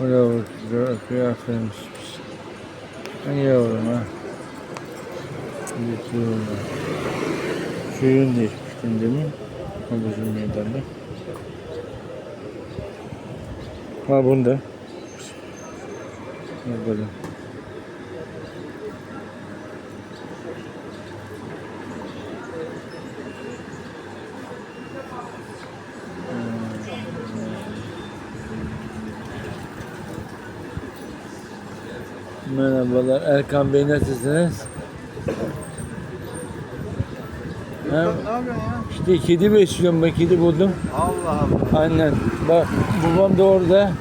Oraya bak, gö- aferin. Ben yavrum değişmiştim demin. Havuzun meydanda. Ha bunda. Bakalım. Merhabalar Erkan Bey nasılsınız? Ne yapıyorsun ya? işte kedi besliyorum ben kedi buldum. Allah Allah. Aynen. Bak babam da orada.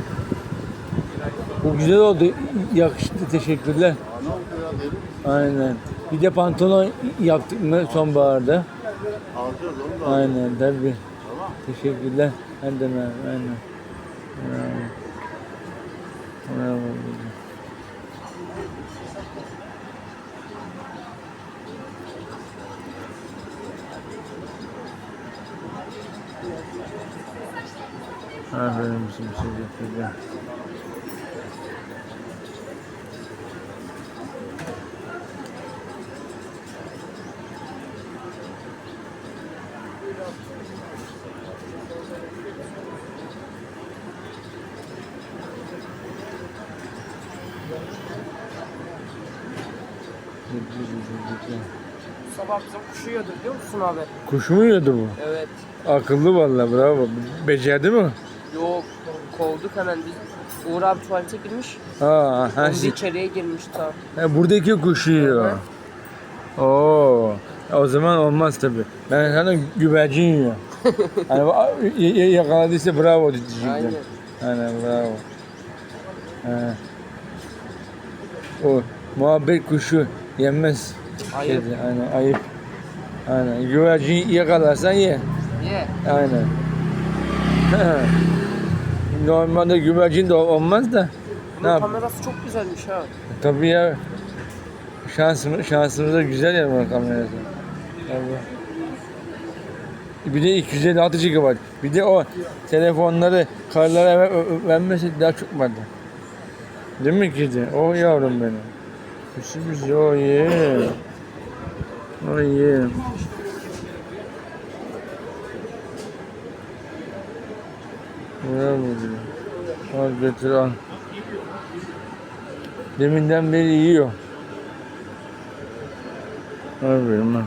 Bu güzel oldu. Yakıştı. Teşekkürler. Aynen. Bir de pantolon yaptık mı sonbaharda. Alacağız onu da. Aynen tabii. Teşekkürler. De ben. Aynen. Bravo. Aferin size teşekkürler. Sabah bizim kuşu yiyordu biliyor musun abi? Kuş mu yiyordu bu? Evet. Akıllı vallahi bravo. Becerdi mi? Yok kovduk hemen biz. Uğur abi tuvalete girmiş. Ha, ha, Onun şey- içeriye girmiş tam. Ha, buradaki kuş yiyor. Oo. O zaman olmaz tabi. Ben sana güvercin yiyor. hani yakaladıysa bravo diyecektim. Aynen. Aynen bravo. He. O muhabbet kuşu yenmez. Ayıp. Aynen ayıp. Aynen. Güvercin yakalarsan ye. Niye? Aynen. Normalde güvercin de olmaz da. Ne Bunun yap? kamerası çok güzelmiş ha. Tabii ya. Şansımız, şansımız da güzel ya bu kamerası. Tabii. Bir de 256 GB. Bir de o telefonları karlara ver, vermesi daha çok vardı. Değil mi kedi? O yavrum benim. Pisi pisi o ye. O ye. Diyor. Al götür al. Deminden beri yiyor. Aferin ha.